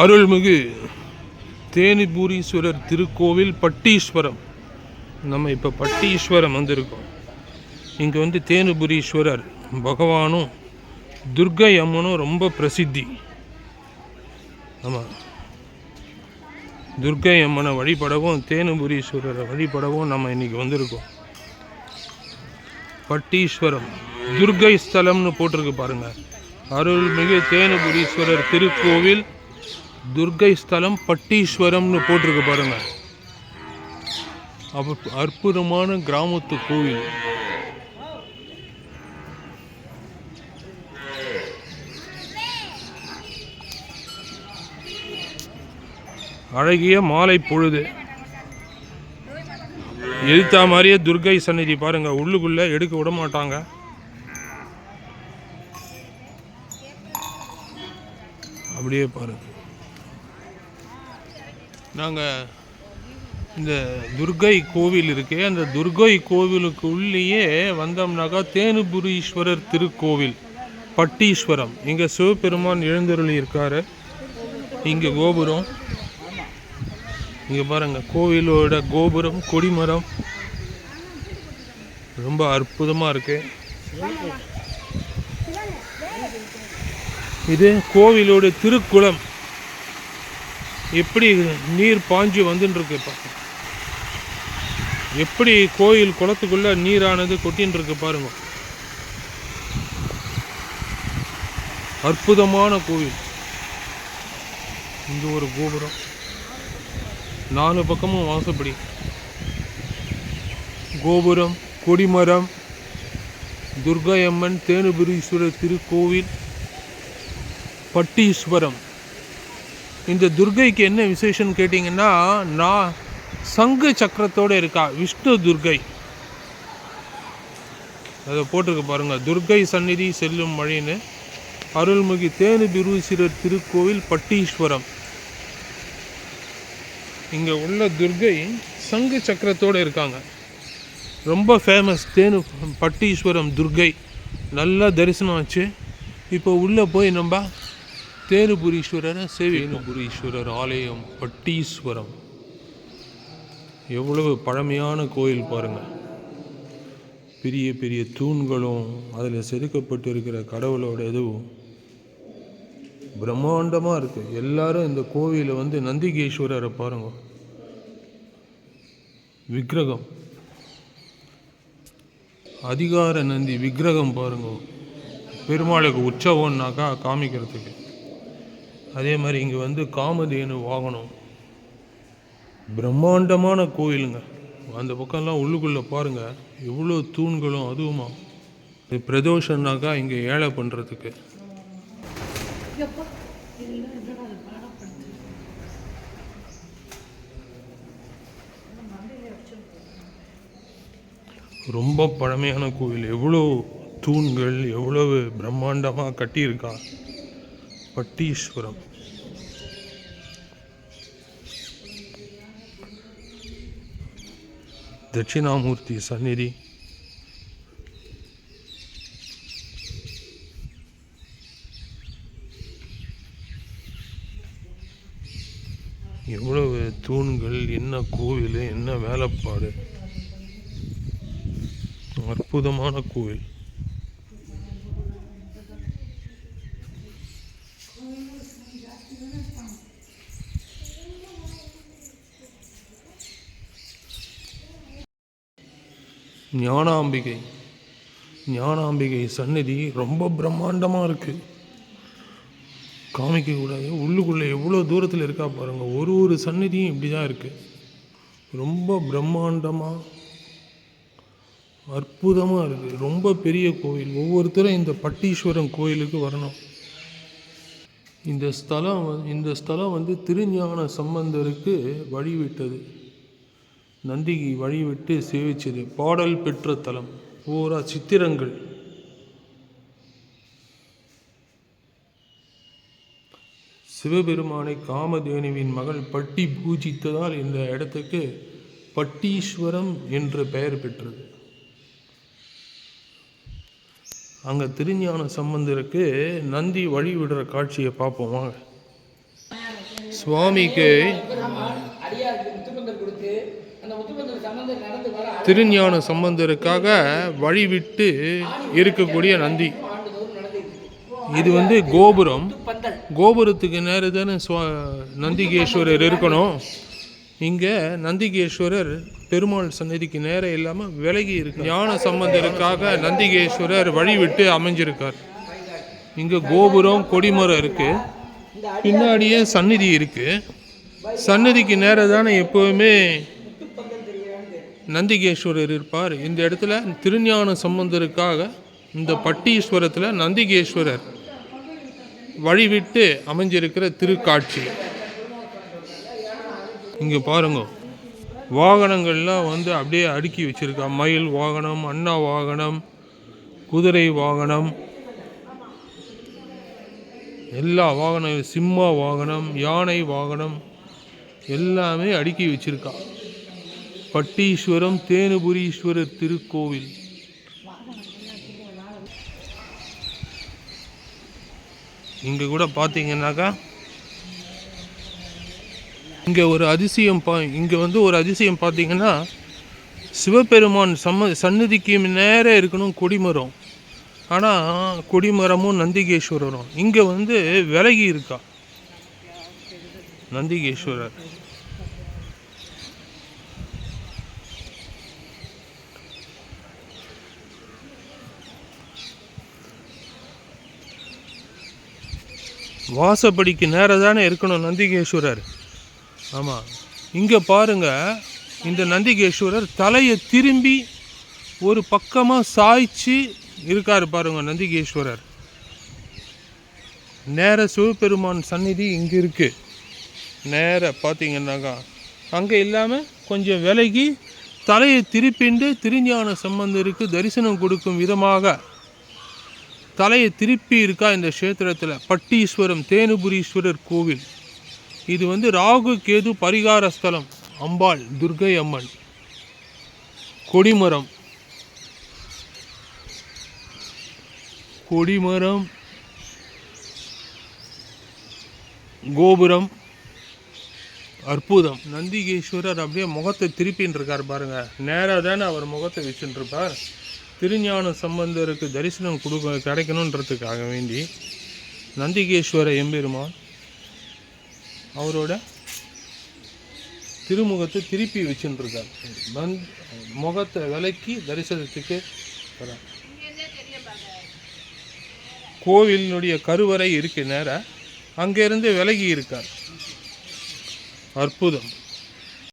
அருள்மிகு தேனிபூரீஸ்வரர் திருக்கோவில் பட்டீஸ்வரம். நம்ம இப்போ பட்டீஸ்வரம் வந்திருக்கோம். இங்கே வந்து தேனுபுரீஸ்வரர் பகவானும் துர்க்கை அம்மனும் ரொம்ப பிரசித்தி. ஆமாம் துர்க்கை அம்மனை வழிபடவும் தேனுபுரீஸ்வரரை வழிபடவும் நம்ம இன்றைக்கி வந்திருக்கோம். பட்டீஸ்வரம் துர்க்கை ஸ்தலம்னு போட்டிருக்கு பாருங்கள் அருள்மிகு தேனுபுரீஸ்வரர் திருக்கோவில் துர்க்கை ஸ்தலம் பட்டீஸ்வரம்னு போட்டிருக்கு பாருங்க. அற்புதமான கிராமத்து கோவில். அழகிய மாலை பொழுது. எதிர்த்தா மாதிரியே துர்க்கை சந்நிதி பாருங்க. உள்ளுக்குள்ள எடுக்க விட மாட்டாங்க. அப்படியே பாருங்க. நாங்கள் இந்த துர்க்கை கோவில் இருக்கே அந்த துர்க்கை கோவிலுக்கு உள்ளேயே வந்தோம்னாக்கா தேனுபுரீஸ்வரர் திருக்கோவில் பட்டீஸ்வரம். இங்கே சிவபெருமான் எழுந்தருளி இருக்கார் இங்கே கோபுரம். இங்கே பாருங்கள் கோவிலோட கோபுரம் கொடிமரம். ரொம்ப அற்புதமாக இருக்கு. இது கோவிலோட திருக்குளம். எப்படி நீர் பாஞ்சு வந்துட்டுருக்கு பாருங்க எப்படி கோயில் குளத்துக்குள்ளே நீரானது கொட்டின்னு இருக்கு பாருங்க. அற்புதமான கோவில். இந்த ஒரு கோபுரம். நாலு பக்கமும் வாசப்படி. கோபுரம் கொடிமரம் துர்கையம்மன் தேனுபுரீஸ்வரர் திருக்கோவில் பட்டீஸ்வரம். இந்த துர்கைக்கு என்ன விசேஷம்னு கேட்டிங்கன்னா நான் சங்கு சக்கரத்தோடு இருக்கா விஷ்ணு துர்கை. அதை போட்டிருக்கு பாருங்கள் துர்கை சந்நிதி செல்லும் வழின்னு அருள்மிகு தேனுபிரூசிரர் திருக்கோவில் பட்டீஸ்வரம். இங்கே உள்ள துர்கை சங்கு சக்கரத்தோடு இருக்காங்க. ரொம்ப ஃபேமஸ் தேனு பட்டீஸ்வரம் துர்கை. நல்லா தரிசனம் ஆச்சு. இப்போ உள்ளே போய் நம்ம தேனுபுரீஸ்வரரை சேவேனுபுரீஸ்வரர் ஆலயம் பட்டீஸ்வரம். எவ்வளவு பழமையான கோயில் பாருங்கள். பெரிய பெரிய தூண்களும் அதில் செதுக்கப்பட்டு இருக்கிற கடவுளோட இதுவும் பிரம்மாண்டமாக இருக்குது எல்லாரும் இந்த கோவிலில் வந்து நந்திகேஸ்வரரை பாருங்க. விக்கிரகம். அதிகார நந்தி விக்கிரகம் பாருங்க. பெருமாளுக்கு உற்சவம்னாக்கா காமிக்கிறதுக்கு. அதே மாதிரி இங்கே வந்து காமதேனு வாகனம். பிரம்மாண்டமான கோயிலுங்க. அந்த பக்கம்லாம் உள்ளுக்குள்ளே பாருங்கள் எவ்வளோ தூண்களும் அதுவுமா. இது பிரதோஷம்னாக்கா இங்கே ஏழை பண்ணுறதுக்கு ரொம்ப பழமையான கோவில். எவ்வளோ தூண்கள் எவ்வளவு பிரம்மாண்டமாக கட்டியிருக்கா பட்டீஸ்வரம். தட்சிணாமூர்த்தி சந்நிதி. எவ்வளவு தூண்கள் என்ன கோவில் என்ன வேலைப்பாடு. அற்புதமான கோவில். ஞானாம்பிகை. ஞானாம்பிகை சந்நிதி ரொம்ப பிரம்மாண்டமாக இருக்குது காமிக்கக்கூடாது உள்ளுக்குள்ளே எவ்வளோ தூரத்தில் இருக்கா பாருங்கள் ஒரு ஒரு சந்நிதியும் இப்படி தான் இருக்குது ரொம்ப பிரம்மாண்டமாக அற்புதமாக இருக்குது ரொம்ப பெரிய கோவில் ஒவ்வொருத்தரும் இந்த பட்டீஸ்வரன் கோயிலுக்கு வரணும். இந்த ஸ்தலம் இந்த ஸ்தலம் வந்து திருஞான சம்பந்தருக்கு வழிவிட்டது. நந்தி வழிவிட்டு சேவிச்சது பாடல் பெற்ற தலம். பூரா சித்திரங்கள். சிவபெருமானை காமதேனுவின் மகள் பட்டி பூஜித்ததால் இந்த இடத்துக்கு பட்டீஸ்வரம் என்று பெயர் பெற்றது. அங்கே திருஞான சம்பந்தருக்கு நந்தி வழி விடுற காட்சியை பார்ப்போம் வாங்க. சுவாமிக்கு திருஞான சம்பந்தருக்காக வழிவிட்டு இருக்கக்கூடிய நந்தி. இது வந்து கோபுரம். கோபுரத்துக்கு நேர தானே சுவா நந்திகேஸ்வரர் இருக்கணும். இங்கே நந்திகேஸ்வரர் பெருமாள் சன்னதிக்கு நேரம் இல்லாமல் விலகி இருக்கு ஞான சம்பந்தருக்காக நந்திகேஸ்வரர் வழிவிட்டு அமைஞ்சிருக்கார். இங்கே கோபுரம் கொடிமரம் இருக்கு. பின்னாடியே சந்நிதி இருக்கு. சன்னதிக்கு நேரம் தானே எப்போவுமே நந்திகேஸ்வரர் இருப்பார். இந்த இடத்துல திருஞான சம்பந்தருக்காக இந்த பட்டீஸ்வரத்தில் நந்திகேஸ்வரர் வழிவிட்டு அமைஞ்சிருக்கிற திருக்காட்சி. இங்கே பாருங்க. வாகனங்கள்லாம் வந்து அப்படியே அடுக்கி வச்சுருக்கா. மயில் வாகனம் அண்ணா வாகனம் குதிரை வாகனம் எல்லா வாகனம் சிம்மா வாகனம் யானை வாகனம் எல்லாமே அடுக்கி வச்சுருக்கா. பட்டீஸ்வரம் தேனுபுரீஸ்வரர் திருக்கோவில். இங்கே கூட பார்த்தீங்கன்னாக்கா இங்கே ஒரு அதிசயம் பா இங்கே வந்து ஒரு அதிசயம் பார்த்தீங்கன்னா சிவபெருமான் சம்ம சன்னதிக்கு நேரே இருக்கணும் கொடிமரம். ஆனால் கொடிமரமும் நந்திகேஸ்வரரும். இங்கே வந்து விலகி இருக்கா? நந்திகேஸ்வரர். வாசப்படிக்கு நேராக தானே இருக்கணும் நந்திகேஸ்வரர். ஆமாம் இங்கே பாருங்கள் இந்த நந்திகேஸ்வரர் தலையை திரும்பி ஒரு பக்கமாக சாய்ச்சி இருக்கார் பாருங்கள் நந்திகேஸ்வரர். நேர சிவபெருமான் சந்நிதி இங்கே இருக்குது நேர பார்த்தீங்கன்னாக்கா அங்கே இல்லாமல் கொஞ்சம் விலகி தலையை திருப்பிண்டு திருஞான சம்பந்தருக்கு தரிசனம் கொடுக்கும் விதமாக தலையை திருப்பி இருக்கா இந்த க்ஷேத்திரத்தில்? பட்டீஸ்வரம் தேனுபுரீஸ்வரர் கோவில். இது வந்து ராகு கேது பரிகார ஸ்தலம். அம்பாள் துர்கை அம்மன். கொடிமரம். கொடிமரம். கோபுரம். அற்புதம். நந்திகேஸ்வரர் அப்படியே முகத்தை திருப்பின்னு இருக்கார் பாருங்க. நேராக தானே அவர் முகத்தை வச்சுட்டு இருப்பார் திருஞான சம்பந்தருக்கு தரிசனம் கொடுக்க கிடைக்கணுன்றதுக்காக வேண்டி நந்திகேஸ்வர எம்பெருமான் அவரோட திருமுகத்தை திருப்பி வச்சுட்டு இருக்கார் முகத்தை விலக்கி தரிசனத்துக்கு வரார் கோவிலினுடைய கருவறை இருக்கு நேர அங்கேருந்து விலகி இருக்கார். அற்புதம்.